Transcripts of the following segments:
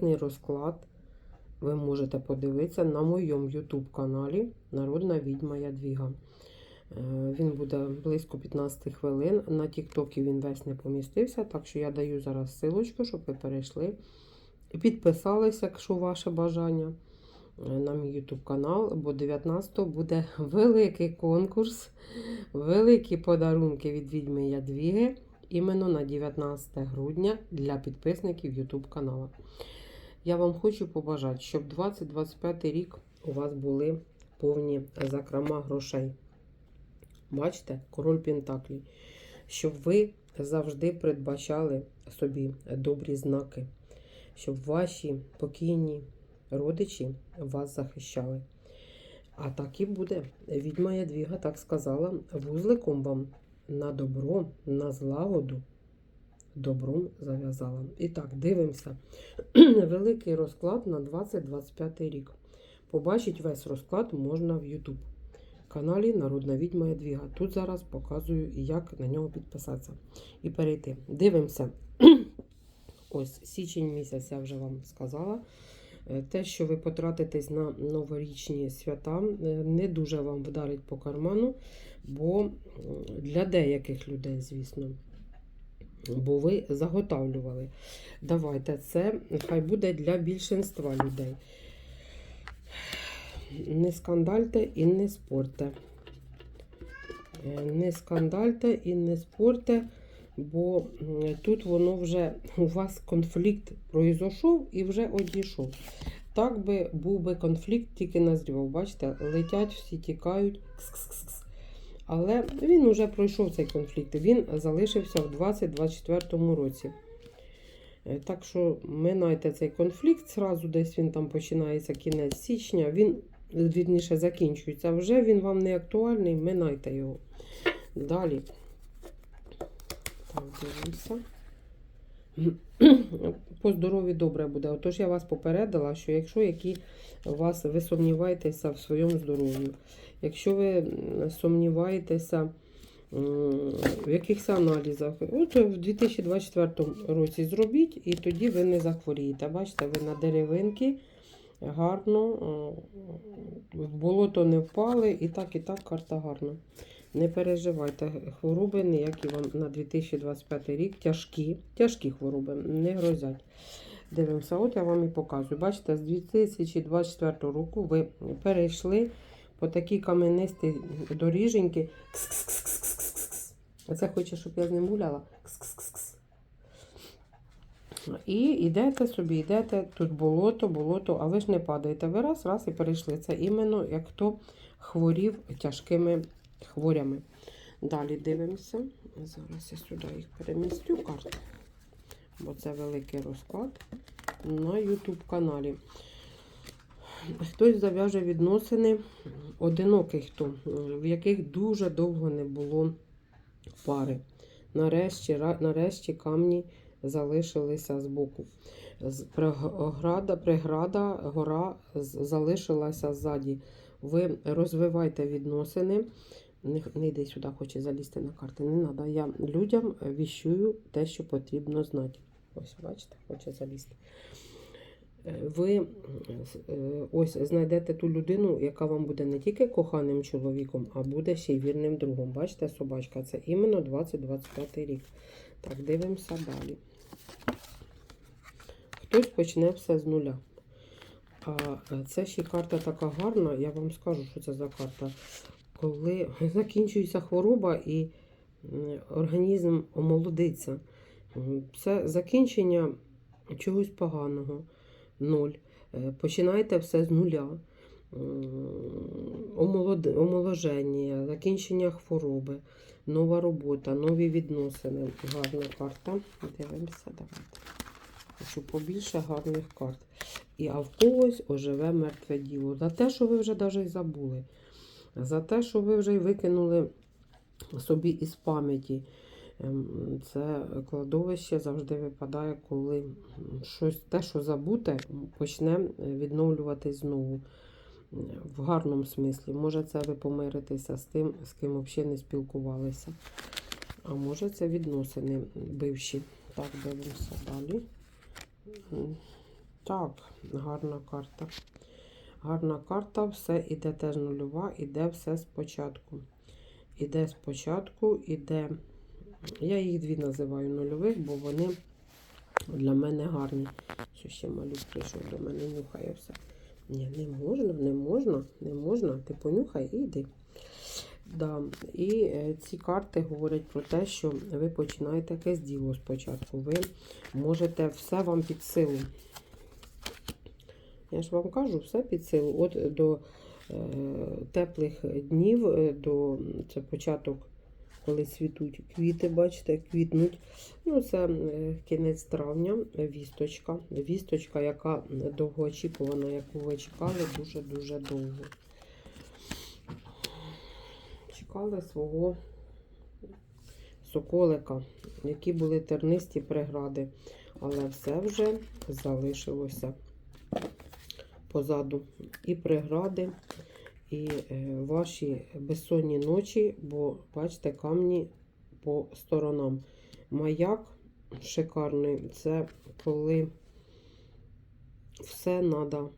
Повний розклад ви можете подивитися на моєму YouTube каналі Народна відьма Ядвіга. Е, Він буде близько 15 хвилин. На Тіктокі він весь не помістився, так що я даю зараз силочку, щоб ви перейшли і підписалися, якщо ваше бажання, е, на мій YouTube канал, бо 19-го буде великий конкурс, великі подарунки від відьми Ядвіги іменно на 19 грудня для підписників YouTube каналу. Я вам хочу побажати, щоб 2025 рік у вас були повні закрома грошей. Бачите, король Пентаклі. Щоб ви завжди передбачали собі добрі знаки, щоб ваші покійні родичі вас захищали. А так і буде. Відьма Ядвіга так сказала, вузликом вам на добро, на злагоду добром зав'язала. І так, дивимося. Великий розклад на 2025 рік. Побачить весь розклад можна в YouTube каналі Народна відьма Ядвіга. Тут зараз показую, як на нього підписатися і перейти. Дивимося. Ось січень місяць, я вже вам сказала. Е, Те, що ви потратитесь на новорічні свята, е, не дуже вам вдарить по карману, бо для деяких людей, звісно, бо ви заготавлювали. Давайте, це хай буде для більшинства людей. Не скандальте і не спорте. Е, Не скандальте і не спорте, бо тут воно вже у вас конфлікт произошов і вже одійшов. Так би був би конфлікт, тільки назрівав. Бачите, летять, всі тікають. Кс-кс-кс. Але він вже пройшов цей конфлікт. Він залишився в 2024 році. Е, Так що минайте цей конфлікт, зразу десь він там починається кінець січня. Він вірніше закінчується. Вже він вам не актуальний, минайте його. Далі. Дивимося. По здоров'ю добре буде. Отож я вас попередила, що якщо які вас ви сумніваєтеся в своєму здоров'ю, якщо ви сумніваєтеся в якихось аналізах, от в 2024 році зробіть, і тоді ви не захворієте. Бачите, ви на деревинки гарно, е, в болото не впали, і так, і так карта гарна. Не переживайте, хвороби ніякі вам на 2025 рік тяжкі, тяжкі хвороби не грозять. Дивимося, от я вам і показую. Бачите, з 2024 року ви перейшли по такій каменистій доріженьки. Оце хоче, щоб я з ним гуляла. І йдете собі, йдете, тут болото, болото, а ви ж не падаєте. Ви раз, раз і перейшли. Це іменно як хто хворів тяжкими хворями. Далі дивимося. Зараз я сюди їх перемістю карти, бо це великий розклад на YouTube каналі. Хтось зав'яже відносини, одинокий хто, в яких дуже довго не було пари. Нарешті, нарешті камні залишилися збоку. Преграда, преграда, гора залишилася ззаді. Ви розвивайте відносини. Не, не йди сюди, хоче залізти на карти. Не треба. Я людям віщую те, що потрібно знати. Ось, бачите, хоче залізти. Е, Ви е, ось знайдете ту людину, яка вам буде не тільки коханим чоловіком, а буде ще й вірним другом. Бачите, собачка, це іменно 2025 рік. Так, дивимося далі. Хтось почне все з нуля. А е, це ще карта така гарна, я вам скажу, що це за карта. Коли закінчується хвороба і організм омолодиться. Це закінчення чогось поганого. Ноль. Е, Починайте все з нуля. Омоложення, закінчення хвороби, нова робота, нові відносини. Гарна карта. Дивимося, давайте. Хочу побільше гарних карт. І а в когось оживе мертве діло. За те, що ви вже навіть забули. За те, що ви вже й викинули собі із пам'яті. Ем, Це кладовище завжди випадає, коли щось те, що забуте, почне відновлюватись знову. В гарному смислі. Може, це ви помиритеся з тим, з ким взагалі не спілкувалися. А може, це відносини бивші. Так, дивимося далі. Так, гарна карта. Гарна карта, все іде теж нульова, іде все спочатку. Іде спочатку, іде. Я їх дві називаю нульових, бо вони для мене гарні. Що ще малюк прийшов до мене, нюхає все. Ні, не можна, не можна, не можна. Ти понюхай і йди. Да. І е, ці карти говорять про те, що ви починаєте якесь діло спочатку. Ви можете все вам під силу. Я ж вам кажу, все під силу. От до е, теплих днів, е, до це початок, коли цвітуть квіти, бачите, квітнуть. Ну, це е, кінець травня, е, вісточка. Вісточка, яка довгоочікувана, яку ви чекали дуже-дуже довго. Чекали свого соколика, які були тернисті прегради, але все вже залишилося позаду. І прегради, і е, ваші безсонні ночі, бо бачите, камні по сторонам. Маяк шикарний це коли все треба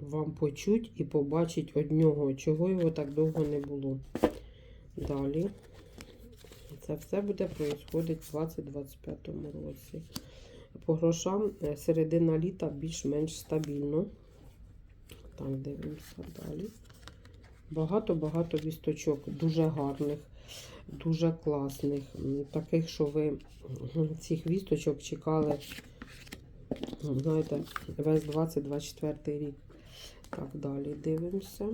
вам почуть і побачить однього, чого його так довго не було. Далі. Це все буде происходити в 2025 році. По грошам е, середина літа більш-менш стабільно. Так, дивимося далі. Багато-багато вісточок, дуже гарних, дуже класних. Таких, що ви цих вісточок чекали, знаєте, весь 2024 рік. Так, далі дивимося.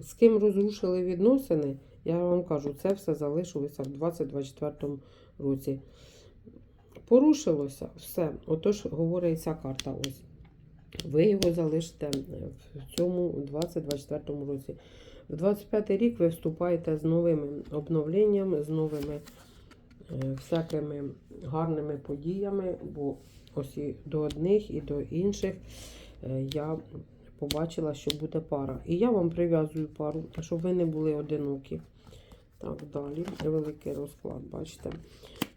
З ким розрушили відносини, я вам кажу, це все залишилося в 2024 році. Порушилося все. Отож, говорить ця карта. Ось. Ви його залишите в цьому 2024 році. В 25 рік ви вступаєте з новими обновленнями, з новими е, всякими гарними подіями, бо ось і до одних, і до інших е, я побачила, що буде пара. І я вам прив'язую пару, щоб ви не були одинокі. Так, далі. Великий розклад, бачите.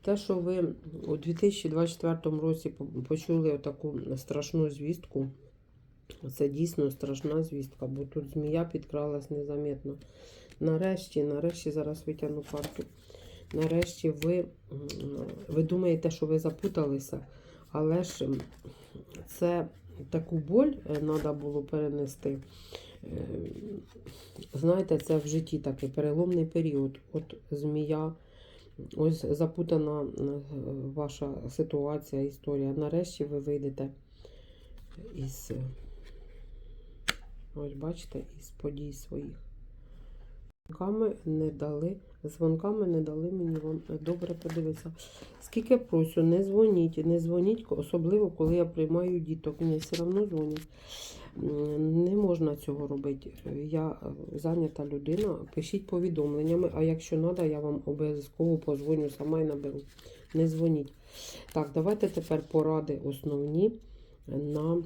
Те, що ви у 2024 році почули таку страшну звістку, це дійсно страшна звістка, бо тут змія підкралась незаметно. Нарешті, нарешті, зараз витягну карту. Нарешті ви, ви думаєте, що ви запуталися, але ж це таку боль треба було перенести. Е, Знаєте, це в житті такий переломний період. От змія, ось запутана е, ваша ситуація, історія. Нарешті ви вийдете із, е, ось бачите, із подій своїх. Дзвонками не дали, дзвонками не дали мені вам добре подивитися. Скільки просю, не дзвоніть, не дзвоніть, особливо коли я приймаю діток. Мені все одно дзвонять. Можна цього робити. Я е, зайнята людина. Пишіть повідомленнями, а якщо треба, я вам обов'язково позвоню сама і наберу. Не дзвоніть. Так, давайте тепер поради основні на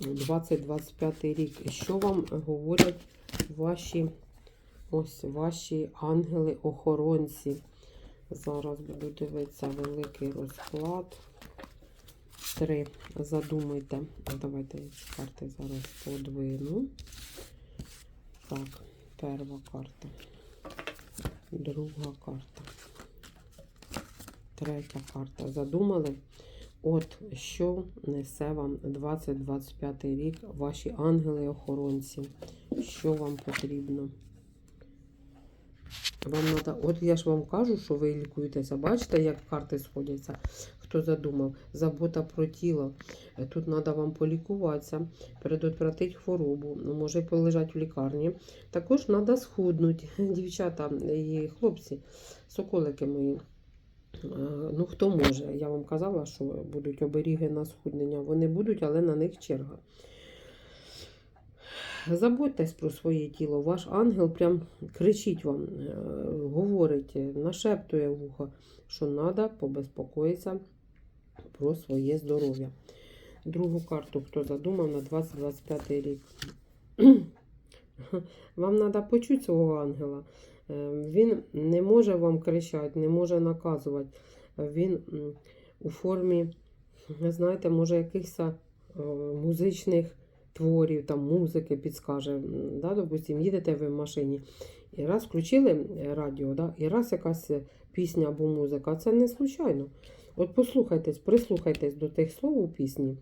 2025 рік. Що вам говорять ваші ось ваші ангели-охоронці? Зараз буду дивитися великий розклад. Три. Задумайте. Давайте я ці карти зараз подвину. Так, перша карта. Друга карта. Третя карта. Задумали? От що несе вам 2025 рік, ваші ангели-охоронці. Що вам потрібно? Вам надо, от я ж вам кажу, що ви лікуєтеся. Бачите, як карти сходяться? Хто задумав? Забота про тіло. Е, Тут треба вам полікуватися, предотвратити хворобу, ну, може полежати в лікарні. Також треба схуднути. Дівчата і хлопці, соколики мої. Е, Ну, хто може? Я вам казала, що будуть оберіги на схуднення. Вони будуть, але на них черга. Заботьтесь про своє тіло. Ваш ангел прям кричить вам, е, говорить, нашептує в ухо, що треба побезпокоїтися про своє здоров'я. Другу карту, хто задумав на 2025 рік. Вам треба почути свого ангела. Е, Він не може вам кричати, не може наказувати. він у формі, знаєте, може, якихось е, музичних творів, там музики підскаже. Да, допустим, їдете ви в машині. І раз включили е, радіо, да, і раз якась пісня або музика. Це не случайно. От послухайтесь, прислухайтесь до тих слов у пісні,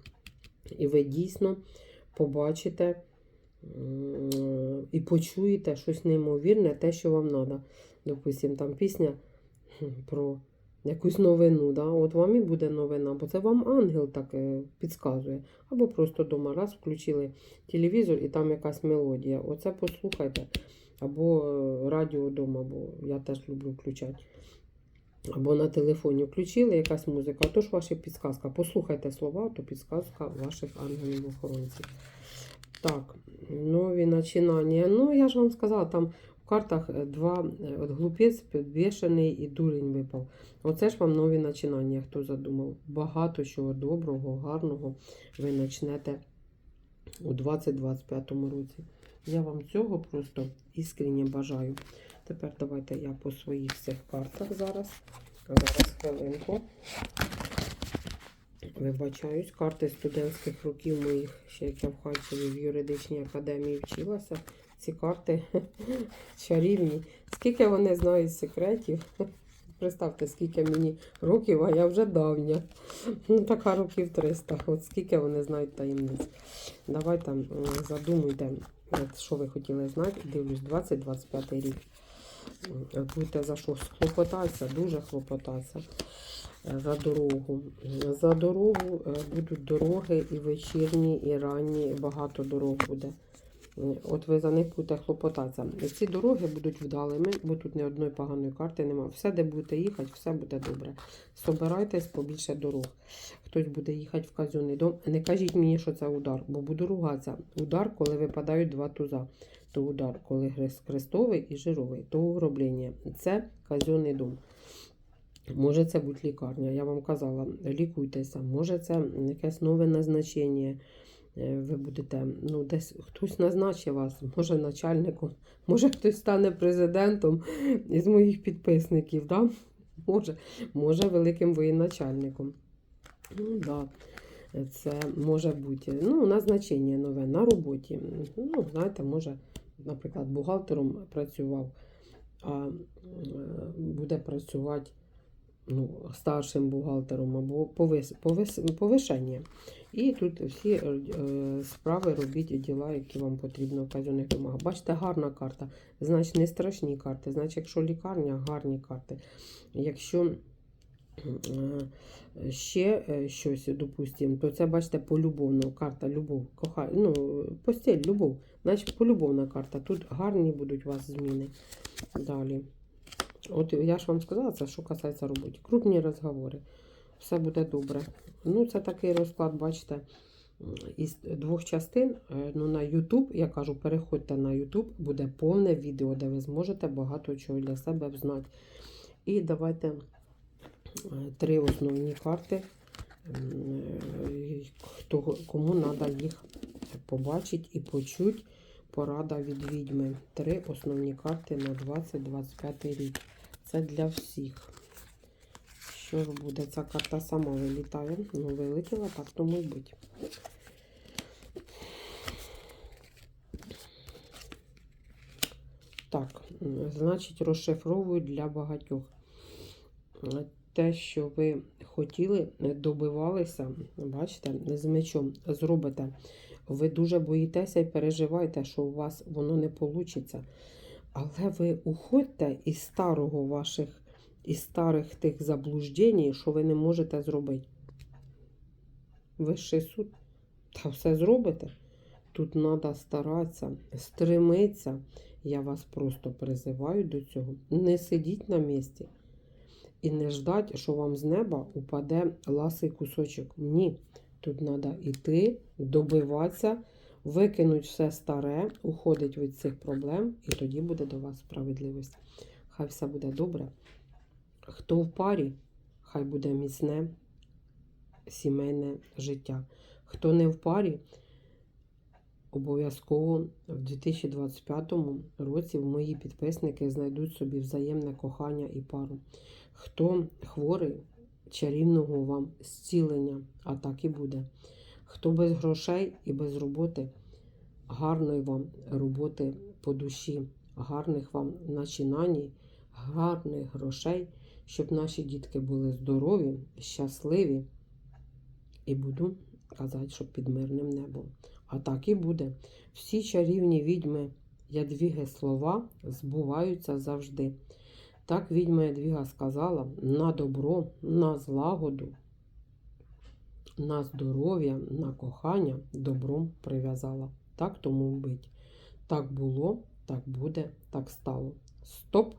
і ви дійсно побачите і почуєте щось неймовірне, те, що вам треба. Допустим, там пісня про якусь новину. Да? От вам і буде новина, бо це вам ангел так е, підказує. Або просто вдома раз включили телевізор і там якась мелодія. Оце послухайте. Або е, радіо вдома, бо я теж люблю включати. Або на телефоні включили якась музика, а то ж ваша підсказка. Послухайте слова, то підсказка ваших ангелів-охоронців. Так, нові починання. Ну, я ж вам сказала, там в картах е, два е, от глупець, підвішений і дурень випав. Оце ж вам нові починання, хто задумав. Багато чого доброго, гарного ви почнете у 2025 році. Я вам цього просто іскренне бажаю. Тепер давайте я по своїх всіх картах зараз. Зараз хвилинку. Вибачаюсь, карти студентських років моїх, ще як я в Харкові в юридичній академії вчилася. Ці карти чарівні. Скільки вони знають секретів. Представте, скільки мені років, а я вже давня. Ну, Така років 300. От скільки вони знають таємниць. Давайте задумуйте, що ви хотіли знати. Дивлюсь, 20-25 рік. М, Будете за що хлопотатися, дуже хлопотатися. Е, За дорогу. За дорогу е, будуть дороги і вечірні, і ранні, і багато дорог буде. Е, От ви за них будете хлопотатися. Ці дороги будуть вдалими, бо тут ні одної поганої карти немає. Все, де будете їхати, все буде добре. Собирайтесь побільше дорог. Хтось буде їхати в казенний дом. Не кажіть мені, що це удар, бо буду ругатися. Удар, коли випадають два туза. То удар, коли хрест- хрестовий і жировий, то угроблення. Це казенний дом. Може це бути лікарня, я вам казала, лікуйтеся. Може це якесь нове назначення. Е, Ви будете, ну, десь хтось назначить вас, може начальником, може хтось стане президентом із моїх підписників, да? може, може великим воєначальником. Ну, да. Це може бути ну, назначення нове на роботі. Ну, знаєте, може, наприклад, бухгалтером працював, а е, буде працювати ну, старшим бухгалтером або повис, повис, повишення. І тут всі е, справи робіть діла, які вам потрібно в казенних домах. Бачите, гарна карта. Значить, не страшні карти. Значить, якщо лікарня, гарні карти. Якщо ще е, щось, допустимо, то це, бачите, полюбовно. Карта любов, коха... ну, постіль, любов. Значить, полюбовна карта. Тут гарні будуть у вас зміни. Далі. От я ж вам сказала, це що касається роботи. Крупні розговори. Все буде добре. Ну, це такий розклад, бачите, із двох частин. Е, Ну, на YouTube, я кажу, переходьте на YouTube, буде повне відео, де ви зможете багато чого для себе взнати. І давайте е, три основні карти. Е, Хто, кому треба їх побачити і почути. Порада від відьми. Три основні карти на 20-25 рік. Це для всіх. Що ж буде? Ця карта сама вилітає. Ну, вилетіла, так тому й бути. Так, значить, розшифровую для багатьох. Те, що ви хотіли, е, добивалися, бачите, з мечом зробите. Ви дуже боїтеся і переживаєте, що у вас воно не вийде. Але ви уходьте із старого ваших, із старих тих заблуждень, що ви не можете зробити. Вищий суд. Та все зробите. Тут треба старатися, стремитися. Я вас просто призиваю до цього. Не сидіть на місці і не ждать, що вам з неба упаде ласий кусочок. Ні. Тут треба йти, добиватися, викинути все старе, уходить від цих проблем, і тоді буде до вас справедливість. Хай все буде добре. Хто в парі, хай буде міцне сімейне життя. Хто не в парі, обов'язково в 2025 році мої підписники знайдуть собі взаємне кохання і пару. Хто хворий, чарівного вам зцілення, а так і буде. Хто без грошей і без роботи, гарної вам роботи по душі, гарних вам начинань, гарних грошей, щоб наші дітки були здорові, щасливі. І буду казати, що під мирним небом. А так і буде. Всі чарівні відьми Ядвіги слова збуваються завжди. Так відьма Ядвіга сказала на добро, на злагоду, на здоров'я, на кохання добром прив'язала. Так тому бить. Так було, так буде, так стало. Стоп!